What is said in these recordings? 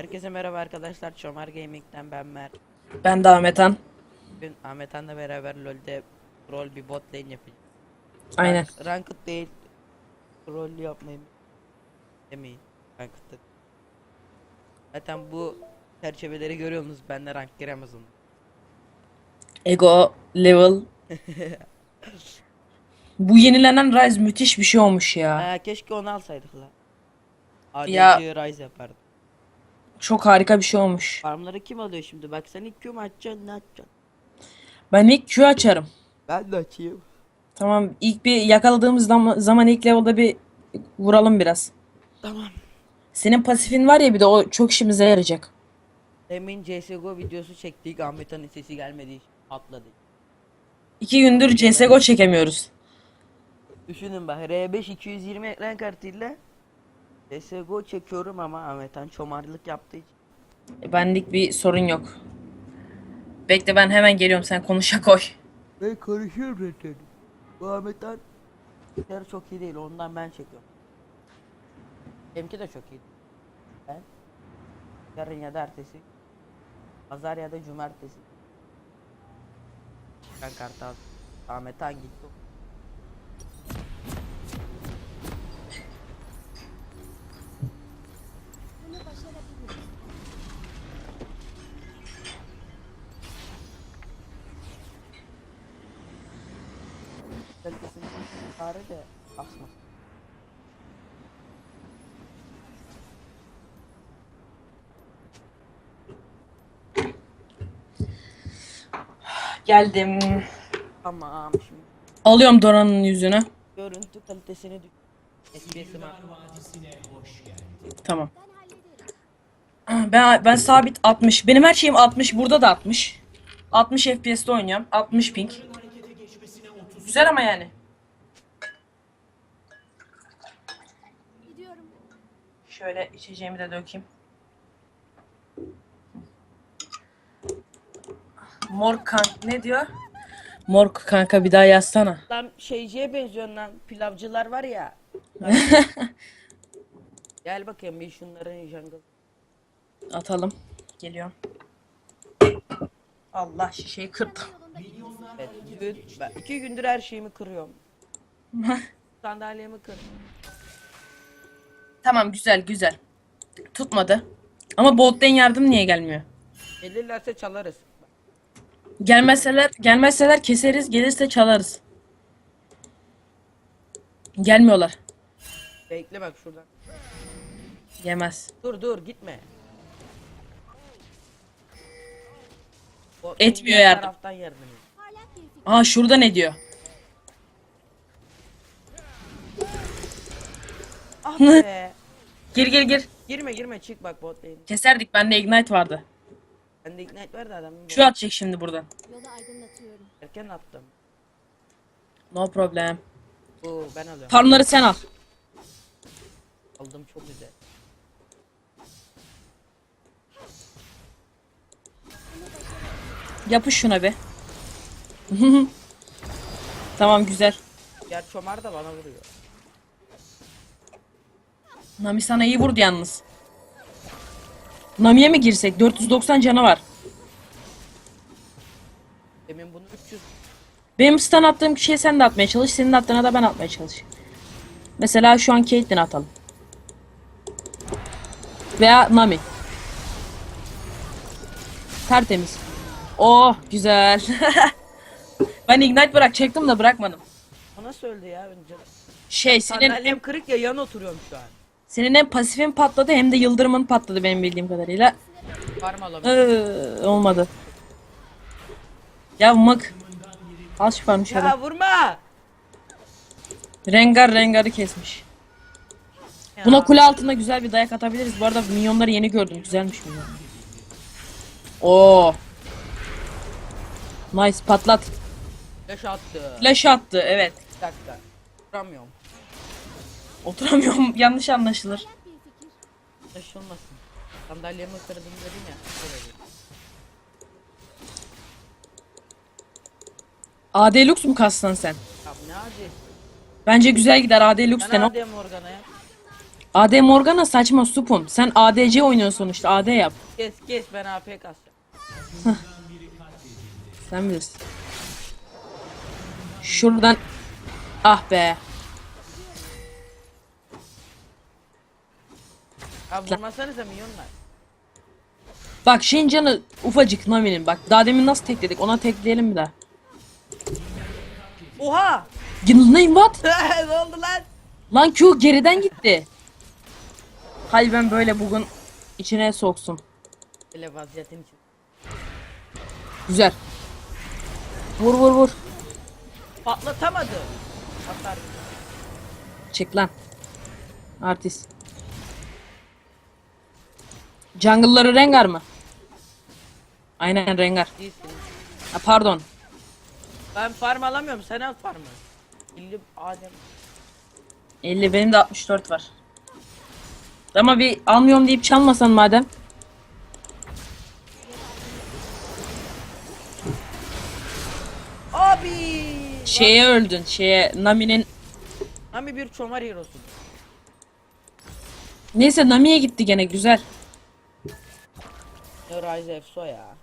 Herkese merhaba arkadaşlar. Çomar Gaming'den ben Mert. Ben de Ahmetan. Bugün Ahmet Han'la beraber LoL'de rol bir bot lane yapacağız. Aynen. Rank- Ranked değil. Rol yapmayın. Demeyin. Ranked'da. Zaten bu çerçeveleri görüyorsunuz. Ben de rank giremez onu. Ego level. Bu yenilenen Rise müthiş bir şey olmuş ya. Ha, keşke onu alsaydık la. ADC Ya- Rise yapardım. Çok harika bir şey olmuş. Farmları kim alıyor şimdi? Bak sen ilk Q mu açacaksın ne açacaksın? Ben ilk Q açarım. Ben de açayım. Tamam ilk bir yakaladığımız zaman, zaman ilk level'da bir vuralım biraz. Tamam. Senin pasifin var ya bir de o çok işimize yarayacak. Demin CSGO videosu çektik. Ahmet Han'ın sesi gelmediği için atladı. İki gündür CSGO çekemiyoruz. Düşünün bak R5 220 ekran kartıyla CSGO çekiyorum ama Ahmet Han çomarlık yaptığı için. Benlik bir sorun yok. Bekle ben hemen geliyorum sen konuşa koy. Ben karışıyorum zaten. Bu Ahmet Han işleri çok iyi değil ondan ben çekiyorum. Benimki de çok iyi. Ben yarın ya da ertesi pazar ya da cumartesi ben kartı aldım. Ahmet Han gitti. Kalitesini bari de asmasın. Geldim. Tamam şimdi Alıyorum Dora'nın yüzünü. görüntü kalitesini düş. FPS'imi Tamam. Ben ben sabit 60. Benim her şeyim 60. Burada da 60. 60 FPS'te oynuyorum. 60 ping. Güzel ama yani. Gidiyorum. Şöyle içeceğimi de dökeyim. Mor kank ne diyor? Mor kanka bir daha yazsana. Lan şeyciye benziyorsun lan pilavcılar var ya. Gel bakayım bir şunların jungle. Atalım. Geliyorum. Allah şişeyi kırdım. Evet, dün, ben iki gündür her şeyimi kırıyorum. Sandalyemi kır. tamam güzel güzel. Tutmadı. Ama bottan yardım niye gelmiyor? Gelirlerse çalarız. Gelmezseler, gelmezseler keseriz, gelirse çalarız. Gelmiyorlar. Bekle bak şuradan. Yemez. Dur dur gitme. O- Etmiyor diğer yardım. Taraftan yardım. Aa şurada ne diyor? Ah be. Gir gir gir. girme girme çık bak bot lane. Keserdik bende ignite vardı. Bende ignite var da adamın Şu atacak şimdi buradan. Yolu aydınlatıyorum. erken attım. No problem. Bu ben alıyorum. Farmları sen al. Aldım çok güzel. Yapış şuna be. tamam güzel. Diğer çomar da bana vuruyor. Nami sana iyi vurdu yalnız. Nami'ye mi girsek? 490 canı var. Demin bunu 300 Benim stun attığım kişiye sen de atmaya çalış. Senin attığına da ben atmaya çalış. Mesela şu an Caitlyn atalım. Veya Nami. Tertemiz. Oh güzel. ben ignite bırakacaktım da bırakmadım. O nasıl öldü ya önce? Şey senin Sandalyem kırık ya yan oturuyorum şu an. senin hem pasifin patladı hem de yıldırımın patladı benim bildiğim kadarıyla. Farm alamıyorum. Ee, olmadı. Ya mık. Al şu farmı şöyle. Ya vurma! Rengar Rengar'ı kesmiş. Ya. Buna kule altında güzel bir dayak atabiliriz. Bu arada minyonları yeni gördüm. Güzelmiş minyon. Oo. Nice patlat. Flash attı. Flash attı evet. Bir dakika. Vuramıyorum. Oturamıyorum. Yanlış anlaşılır. Flash olmasın. Sandalyemi kırdım dedin ya. Öyle. AD Lux mu kassan sen? Ya ne acil? Bence güzel gider AD Lux Ben. AD Morgan'a ya. AD Morgana saçma supum. Sen ADC oynuyorsun sonuçta. AD yap. Kes kes ben AP kasacağım. Sen bilirsin. Şuradan. Ah be. Abi vurmasanıza milyonlar. Bak şeyin canı ufacık Nami'nin. Bak daha demin nasıl tekledik ona tekleyelim bir daha. Oha! Name what? ne oldu lan? Lan Q geriden gitti. Hay ben böyle bugün içine soksun. Böyle vaziyetin için. Güzel. Vur vur vur. Patlatamadı. Atar. Çek lan. Artist. Jungle'ları Rengar mı? Aynen Rengar. Ha, pardon. Ben farm alamıyorum. Sen al farmı. İlli Adem. 50 benim de 64 var. Ama bir almıyorum deyip çalmasan madem. Abi! Şeye öldün. Şeye Nami'nin Nami bir çomar hero'su. Neyse Nami'ye gitti gene güzel. Ne Ryze Efso ya.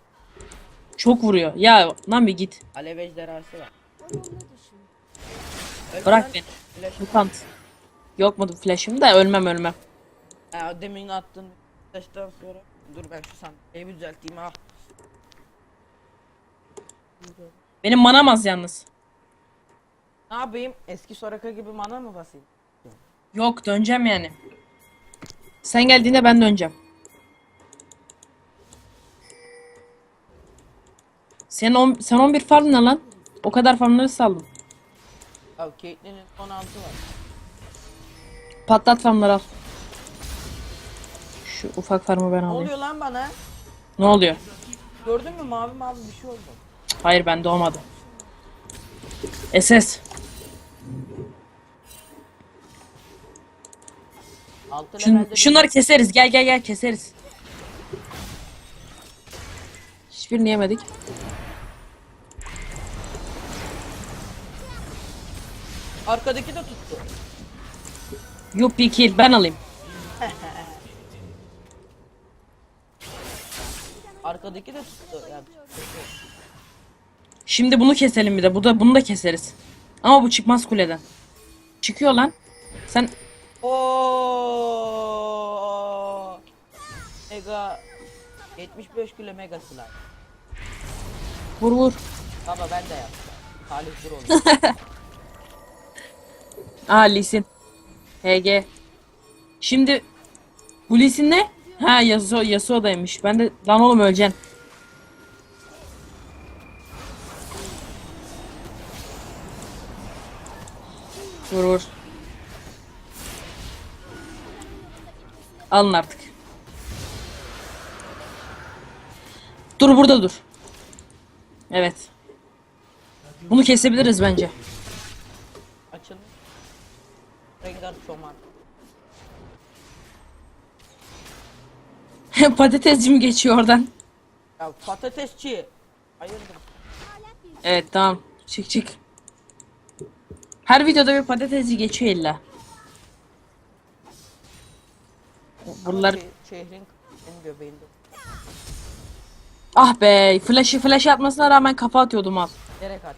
Çok vuruyor. Ya Nami git. Alev ejderhası var. Bırak beni. Flash. Mutant. Yok mu flash'ım da ölmem ölmem. Ha, demin attın flash'tan sonra. Dur ben şu sandalyeyi bir düzelteyim ha. Benim manamaz yalnız. Ne yapayım? Eski Soraka gibi mana mı basayım? Yok döneceğim yani. Sen geldiğinde ben döneceğim. Sen, on, sen 11 farm ne lan? O kadar farmları saldım. Abi Caitlyn'in 16 var. Patlat farmları al. Şu ufak farmı ben Ne alayım. oluyor lan bana? Ne oluyor? Gördün mü mavi mavi bir şey oldu. Hayır ben doğmadım. SS. Altı Şun, bir- şunları keseriz. Gel gel gel keseriz. Hiçbirini yemedik. Arkadaki de tuttu. Yuppie kill ben alayım. Arkadaki de tuttu. Ya, bir şey yok. Şimdi bunu keselim bir de. Bu da bunu da keseriz. Ama bu çıkmaz kuleden. Çıkıyor lan. Sen Oo. Mega 75 kilo mega slime. vur vur. Baba ben de yaptım. Talih dur oldu. Aa Lisin. HG. Şimdi bu Lisin ne? Ha Yasuo, Yasuo'daymış. Ben de lan oğlum öleceksin. Vur vur. Alın artık. Dur burada dur. Evet. Bunu kesebiliriz bence. Açılmış. Rengar çoman. Patatesci mi geçiyor oradan? Ya patatesçi. Hayırdır? Evet tamam. Çık çık. Her videoda bir patatesci geçiyor illa. Buralar... Şe- şehrin en göbeğinde. Ah be. Flash'ı flash atmasına rağmen kafa atıyordum al. Gerek at.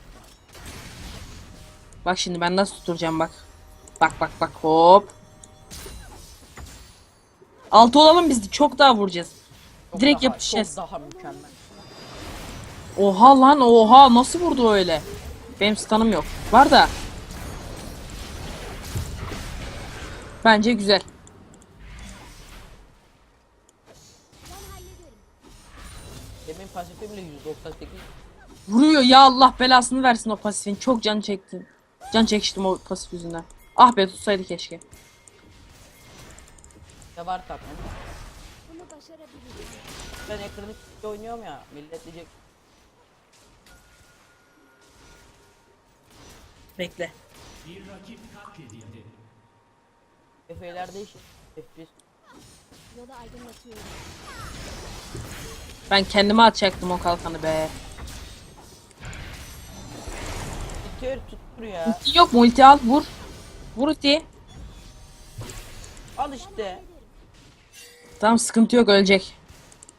Bak şimdi ben nasıl tutturacağım bak. Bak bak bak hop. Altı olalım biz çok daha vuracağız. Çok Direkt daha- yapışacağız. Çok daha mükemmel. Oha lan oha nasıl vurdu öyle? Benim stun'ım yok. Var da. Bence güzel. Demin pasifimle 198. Vuruyor ya Allah belasını versin o pasifin. Çok can çektim. Can çekiştim o pasif yüzünden. Ah be tutsaydı keşke. Ne var tatlım. Bunu başarabilirim. Ben ekranı oynuyorum ya. Millet diyecek. Bekle. Efe'ler. Yolu aydınlatıyorum. Ben kendime atacaktım o kalkanı be. Bitiyor tuttur ya. Ulti yok mu ulti al vur. Vur ultiyi. Al işte. Tamam sıkıntı yok ölecek.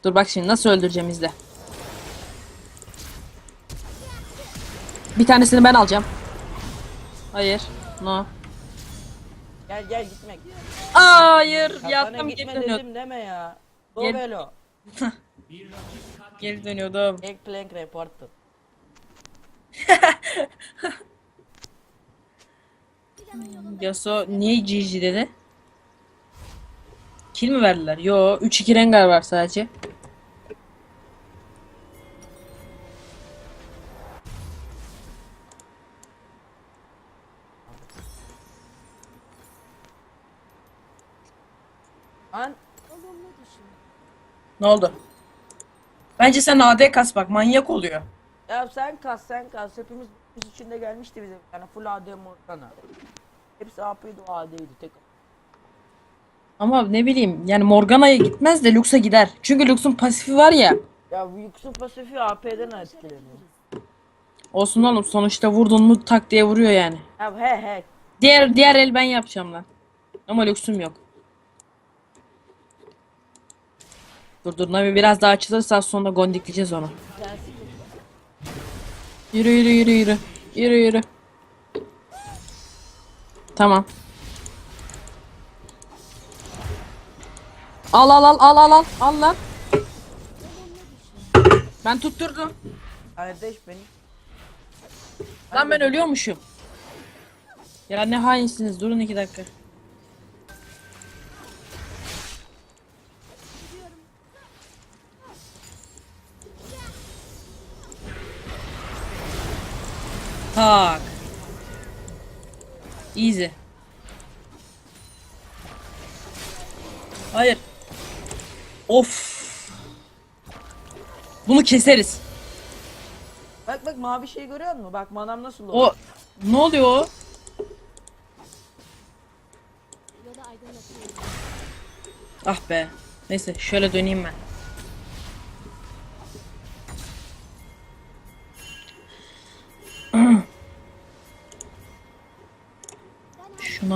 Dur bak şimdi nasıl öldüreceğim izle. Bir tanesini ben alacağım. Hayır. No. Gel gel gitmek. Hayır. Kafana Yaptım gitme geri dönüyor. dedim deme ya. Gel. Dovelo. Geri dönüyordum. Eggplant reporter. Yasuo niye GG dedi? Kill mi verdiler? Yo 3-2 Rengar var sadece. Ne oldu? Bence sen AD kas bak manyak oluyor. ya sen kas sen kas. Hepimiz biz içinde gelmişti bize. Yani full AD Morgana. Hepsi AP'ydi o AD'ydi tek. Ama ne bileyim yani Morgana'ya gitmez de Lux'a gider. Çünkü Lux'un pasifi var ya. Ya Yux'un pasifi AP'den etkileniyor. Olsun oğlum sonuçta vurdun mu tak diye vuruyor yani. Ya he he. Diğer diğer el ben yapacağım lan. Ama Lux'um yok. Dur dur Navi biraz daha açılırsa sonra gondikleyeceğiz onu. Yürü yürü yürü yürü. Yürü yürü. Tamam. Al al al al al al al lan. Ben tutturdum. Kardeş benim. Lan ben ölüyormuşum. Ya ne hainsiniz durun iki dakika. Tak. Easy. Hayır. Of. Bunu keseriz. Bak bak mavi şey görüyor musun? Bak manam nasıl oldu? O ne oluyor o? Ah be. Neyse şöyle döneyim ben.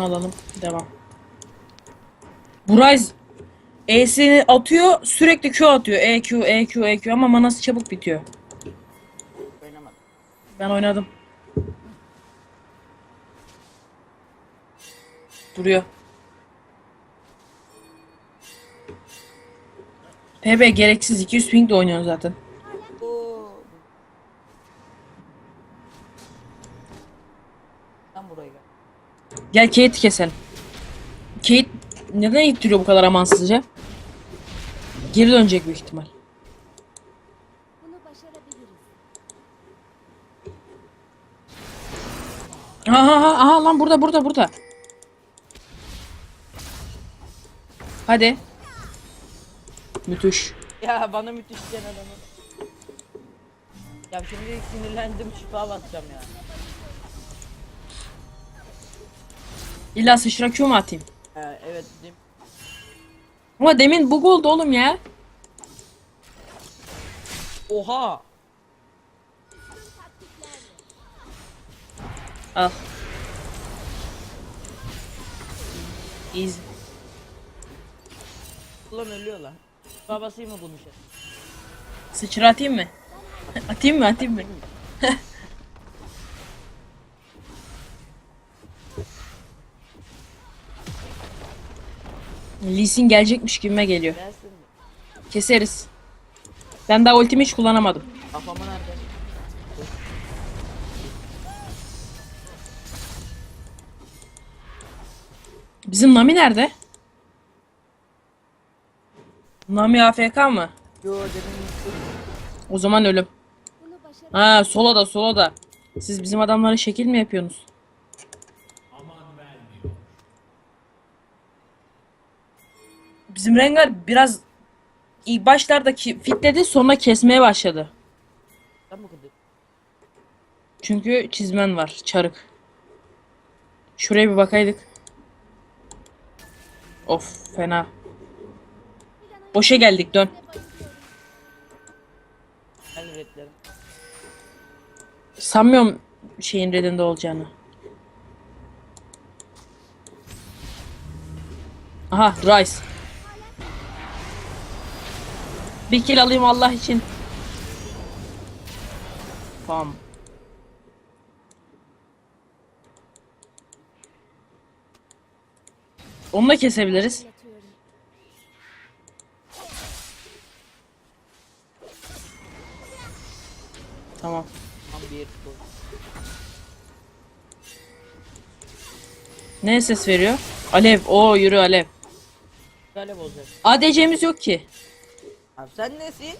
Alalım. Devam. Buray E'sini atıyor sürekli Q atıyor. E Q E Q E Q ama manası çabuk bitiyor. Oynamadım. Ben oynadım. Duruyor. PB gereksiz 200 ping de oynuyorsun zaten. Oo. Sen buraya gel. Gel Kate keselim. Kate neden ittiriyor bu kadar amansızca? Geri dönecek büyük ihtimal. Aha, aha, aha lan burada burada burada. Hadi. Müthiş. Ya bana müthiş diyen adamı. Ya şimdi sinirlendim şifa basacağım ya. İlla sıçra Q mu atayım? Ha, evet değil mi? Ama demin bug oldu oğlum ya. Oha! Al. Easy. Ulan ölüyor lan. Şifa basayım mı bunu şey? Sıçra atayım mı? atayım mı atayım mı? Lee Sin gelecekmiş gibime geliyor. Keseriz. Ben daha ultimi hiç kullanamadım. Kafama nerede? Bizim Nami nerede? Nami AFK mı? O zaman ölüm. Ha sola da sola da. Siz bizim adamlara şekil mi yapıyorsunuz? Bizim Rengar biraz ilk başlardaki fitledi sonra kesmeye başladı. bu kadar. Çünkü çizmen var çarık. Şuraya bir bakaydık. Of fena. Boşa geldik dön. Ben. Sanmıyorum şeyin redinde olacağını. Aha Rice. Bir kill alayım Allah için. Tamam. Onu da kesebiliriz. Tamam. Tam bir bu. Ne ses veriyor? Alev. Oo yürü Alev. Gale bozacak. ADC'miz yok ki. Abi sen nesin?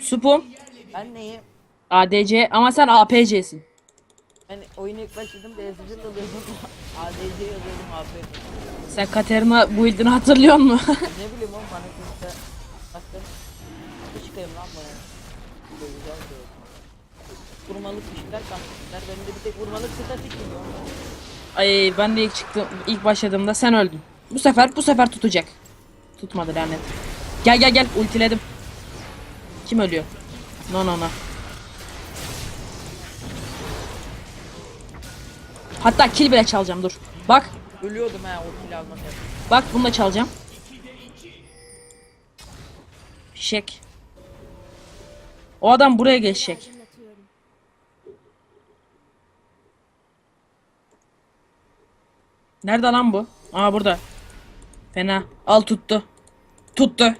Supum. Ben neyim? ADC ama sen APC'sin. Ben oyunu ilk başladım yazıcı alıyordum. ADC yazıyordum AP. Sen Katerina build'ini hatırlıyor musun? ne bileyim oğlum bana kimse baktım. Bir çıkayım lan bana. Diyor. Vurmalık bir şeyler kapmışlar. Benim de bir tek vurmalık statik geliyor. Ay ben de ilk çıktım ilk başladığımda sen öldün. Bu sefer bu sefer tutacak. Tutmadı lanet. Gel gel gel ultiledim. Kim ölüyor? No no no. Hatta kill bile çalacağım dur. Bak Ölüyordum ha o kill almak yaptım. bak bunu da çalacağım. Fişek. O adam buraya geçecek. Nerede lan bu? Aa burada. Fena. Al tuttu. Tuttu.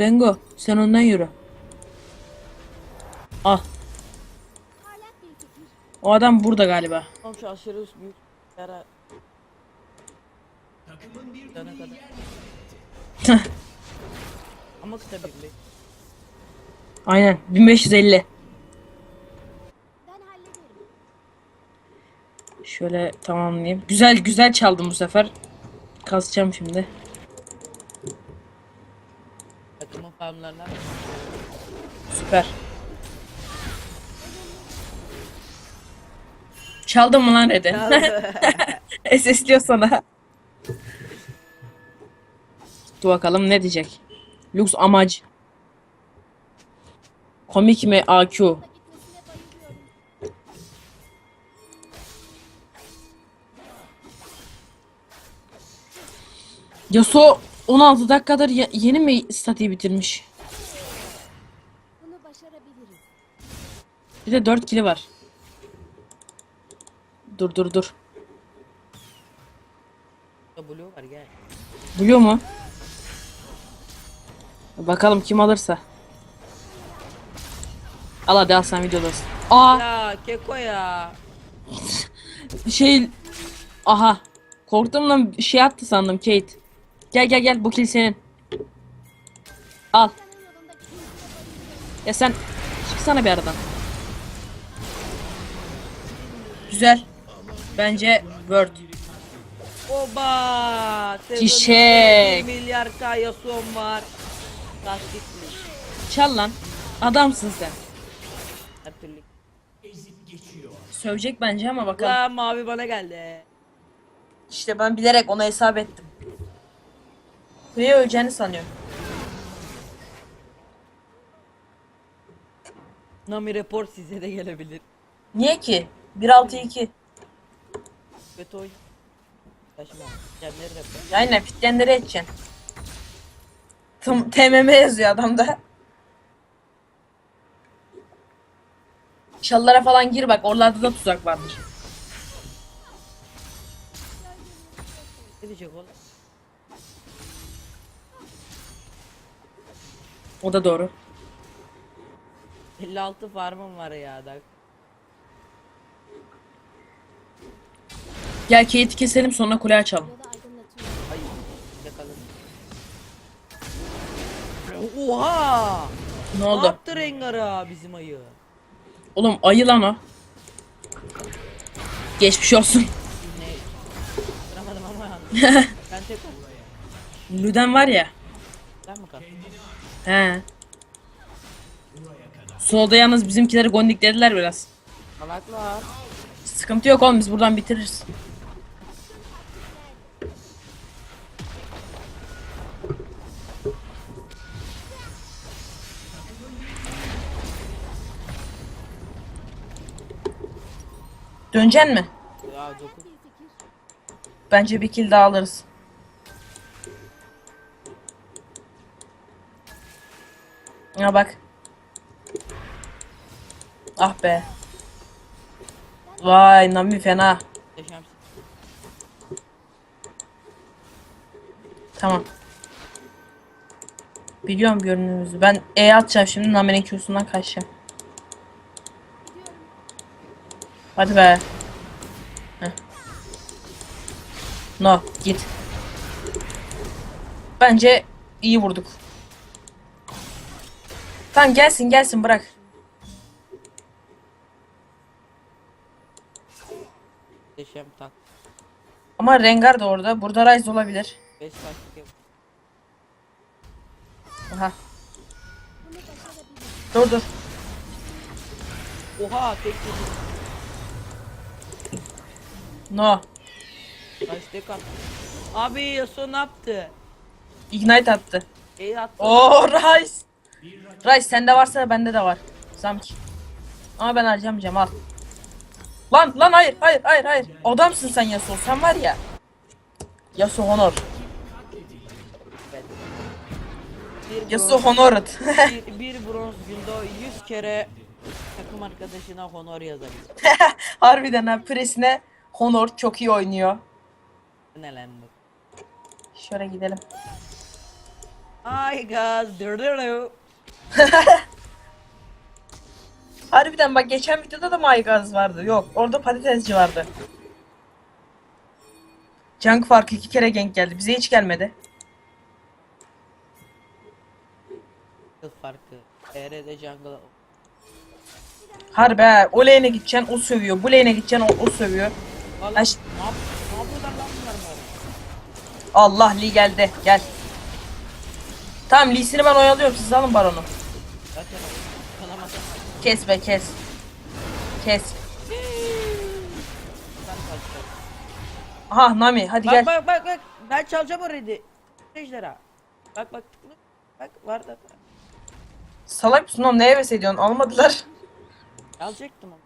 Rengo sen ondan yürü. Al. Bir. O adam burada galiba. Oğlum şu aşırı büyük yara. Cana kadar. Ama kısa birlik. Aynen 1550. Ben hallederim. Şöyle tamamlayayım. Güzel güzel çaldım bu sefer. Kasacağım şimdi. Takımın farmlarından Süper. Çaldın mı lan Red'i? SS'liyor sana. Dur bakalım ne diyecek. Lux amacı. Komik mi AQ? Yasuo 16 dakikadır ye- yeni mi statiği bitirmiş? Bir de 4 kili var. Dur dur dur. Blue var gel. Blue mu? Bakalım kim alırsa. Al hadi al sen videodasın. Aa Ya keko ya. şey aha korktum lan şey attı sandım Kate. Gel gel gel bu kill senin. Al. Ya sen çıksana bir aradan. Güzel. Bence Word. Oba. Çiçek. milyar K Yasuo'm var. Tasdikli. Çal lan. Adamsın sen. Her türlü. Sövecek bence ama bakalım. La mavi bana geldi. İşte ben bilerek ona hesap ettim. Kuya öleceğini sanıyorum. Nami report size de gelebilir. Niye ki? 1.6-2. Kötü oyun. Taşıma. Gemleri report. Aynen fitlenleri edeceksin. Tım, TMM yazıyor adamda. Çalılara falan gir bak oralarda da tuzak vardır. Ne diyecek oğlum? O da doğru. 56 farmım var ya da. Gel Kate'i keselim sonra kule açalım. Ay. Oha! Ne Ne oldu? yaptı Rengar'a bizim ayı? Oğlum ayı lan o. Geçmiş olsun. Ne? Kıramadım ama ben tek ol. Lüden var ya. Sen mi kaldın? He. Solda yalnız bizimkileri gondiklediler biraz. Salaklar. Sıkıntı yok oğlum biz buradan bitiririz. Döneceksin mi? Fikir. Bence bir kill daha alırız. Ya bak. Ah be. Vay Nami fena. Tamam. Biliyorum görünümümüzü. Ben E atacağım şimdi Nami'nin Q'sundan kaçacağım. Hadi be. Heh. No git. Bence iyi vurduk. Tamam gelsin gelsin bırak. Muhteşem tak. Ama Rengar da orada. Burada Ryze olabilir. 5 taktik. Aha. Dur dur. Oha tek yedi. No. Kaç tek attı. Abi Yasuo ne yaptı? Ignite attı. İyi attı. Oo Ryze. Ryze sende varsa bende de var. Zamki. Ama ben harcamayacağım al. Lan lan hayır hayır hayır hayır. Adamsın sen Yasuo sen var ya. Yasuo Honor. Bir Yasuo bronz, Honored. bir, bir bronz günde 100 kere takım arkadaşına honor yazabilir. Harbiden ha presine Honor çok iyi oynuyor. Ne lan bu? Şöyle gidelim. Ay gaz. dur. Harbiden bak geçen videoda da Maygaz vardı. Yok orada patatesci vardı. Junk farkı iki kere gank geldi. Bize hiç gelmedi. Yıl farkı. TR'de jungle. Harbi ha. O lane'e gideceksin o sövüyor. Bu lane'e gideceksin o, o sövüyor. Valla Aş- ne, yap ne yapıyorlar lan bunlar? Allah Lee geldi. Gel. Tamam Lee'sini ben oyalıyorum. Siz alın baronu. Zaten Kes be kes. Kes. sen kaçtın. Aha Nami hadi Bak gel. bak bak bak. Ben çalacağım orayı. Ejderha. Bak bak tıklı. Bak var da. Salak mısın oğlum? Neye heves ediyorsun? Almadılar. Alacaktım onu.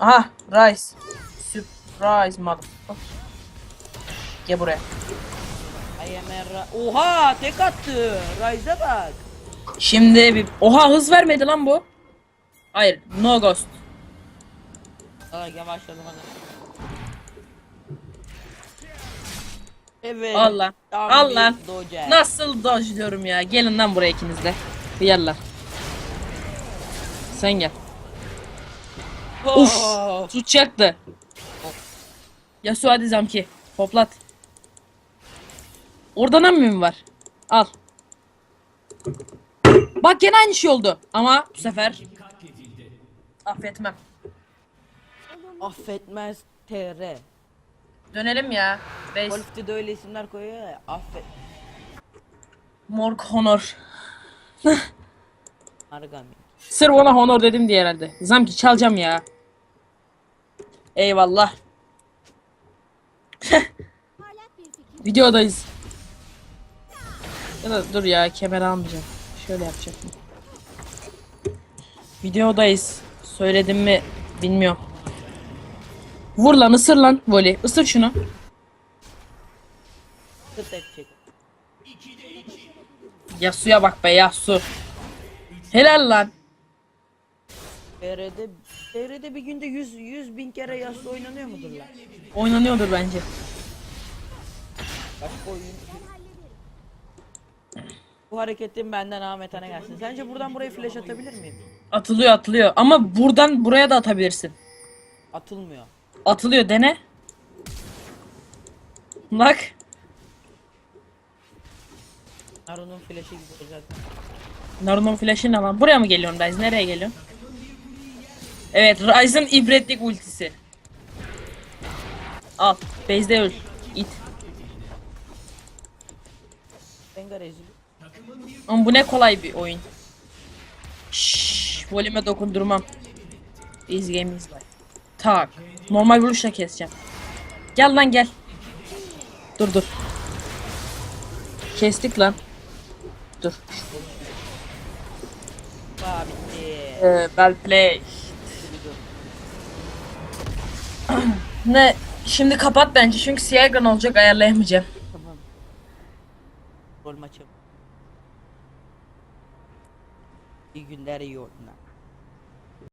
Aha Rice. Surprise mother. Gel buraya. Oha tek attı. Ryze'e bak. Şimdi bir... Oha hız vermedi lan bu. Hayır no ghost. Aa yavaşladım ana. Evet. Al lan. tam Al bir lan. Doge. Nasıl dodge diyorum ya. Gelin lan buraya ikiniz de. Hıyarlar. Sen gel. Uf. Oh. Tutacaktı. Yasuo hadi Zamki. Hoplat. Oradan mı var? Al. Bak gene aynı şey oldu. Ama bu sefer affetmem. Affetmez TR. Dönelim ya. Base. Golf'te de öyle isimler koyuyor ya. Affet. Morg Honor. Argami. Sırf ona Honor dedim diye herhalde. Zamki çalacağım ya. Eyvallah. Videodayız. Ya da dur ya kemer almayacağım. Şöyle yapacaktım. Videodayız. Söyledim mi bilmiyorum. Vur lan ısır lan voli. Isır şunu. Kıt edecek. Yasu'ya bak be Yasu. Helal lan. TR'de TR'de bir günde 100 100 bin kere Yasuo oynanıyor mudur lan? Oynanıyordur bence. Başka oyun. Bu hareketin benden Ahmet Han'a gelsin. Sence buradan buraya flash atabilir miyim? Atılıyor atılıyor. Ama buradan buraya da atabilirsin. Atılmıyor. Atılıyor dene. Bak. Naruto'nun flash'ı gibi zaten. Naruto'nun flash'ı ne lan? Buraya mı geliyorsun Ryze? Nereye geliyorsun? Evet Ryze'ın ibretlik ultisi. Al. Base'de öl. İt. Rengar ezili. Ama bu ne kolay bir oyun. Şşş, volüme dokundurmam. Easy game is life. Tak. Normal vuruşla keseceğim. Gel lan gel. Dur dur. Kestik lan. Dur. Aa bitti. Ee, well played. Ne şimdi kapat bence çünkü siyah ekran olacak ayarlayamayacağım. Tamam. Rol maçı. İyi günler iyi oyunlar.